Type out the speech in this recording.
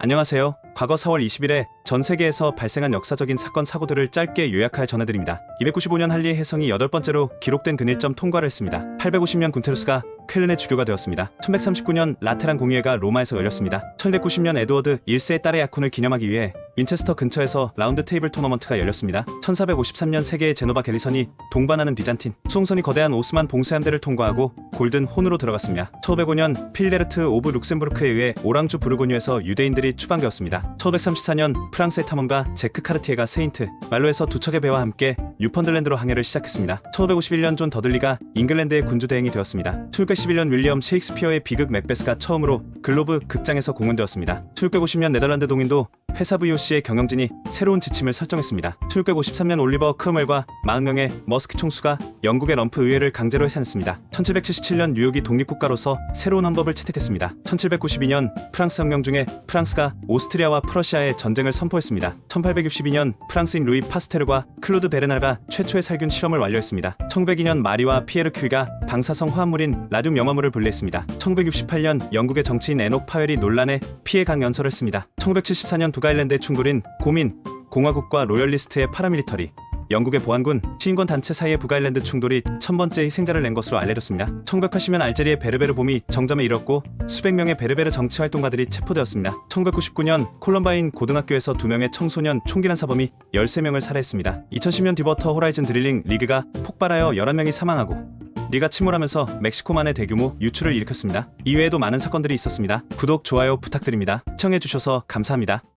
안녕하세요. 과거 4월 20일에 전 세계에서 발생한 역사적인 사건 사고들을 짧게 요약하여 전해드립니다. 295년 할리의 해성이 여덟 번째로 기록된 근일점 통과를 했습니다. 850년 군테루스가 쾰른의 주교가 되었습니다. 1139년 라테란 공의회가 로마에서 열렸습니다. 1290년 에드워드 1세의 딸의 약혼을 기념하기 위해 윈체스터 근처에서 라운드 테이블 토너먼트가 열렸습니다. 1453년 세계의 제노바 갤리선이 동반하는 비잔틴 수송선이 거대한 오스만 봉쇄 함대를 통과하고 골든 혼으로 들어갔습니다. 1505년 필레르트 오브 룩셈부르크에 의해 오랑주 부르고뉴에서 유대인들이 추방되었습니다. 1534년 프랑스의 탐험가 제크 카르티에가 세인트 말로에서 두 척의 배와 함께 뉴펀들랜드로 항해를 시작했습니다. 1551년 존 더들리가 잉글랜드의 군주 대행이 되었습니다. 1611년 윌리엄 셰익스피어의 비극 맥베스가 처음으로 글로브 극장에서 공연되었습니다. 1650년 네덜란드 동인도 회사 VOC의 경영진이 새로운 지침을 설정했습니다. 1653년 올리버 크멜과 40명의 머스크 총수가 영국의 럼프 의회를 강제로 해산했습니다. 1777년 뉴욕이 독립국가로서 새로운 헌법을 채택했습니다. 1792년 프랑스 혁명 중에 프랑스가 오스트리아와 프러시아의 전쟁을 선포했습니다. 1862년 프랑스인 루이 파스테르과 클로드 베르나가 최초의 살균 실험을 완료했습니다. 1902년 마리와 피에르 큐이가 방사성 화합물인 라듐 염화물을 분리했습니다. 1968년 영국의 정치인 에녹 파웰이 논란에 피해 강연설을 했습니다. 1974년 두가일랜드의 충돌인 고민 공화국과 로열리스트의 파라밀리터리 영국의 보안군, 시인권 단체 사이의 북아일랜드 충돌이 천 번째 희생자를 낸 것으로 알려졌습니다. 1980년 알제리의 베르베르 봄이 정점에 이뤘고 수백 명의 베르베르 정치 활동가들이 체포되었습니다. 1999년 콜럼바인 고등학교에서 두 명의 청소년 총기란 사범이 13명을 살해했습니다. 2010년 디버터 호라이즌 드릴링 리그가 폭발하여 11명이 사망하고 리가 침몰하면서 멕시코만의 대규모 유출을 일으켰습니다. 이외에도 많은 사건들이 있었습니다. 구독, 좋아요 부탁드립니다. 시청해주셔서 감사합니다.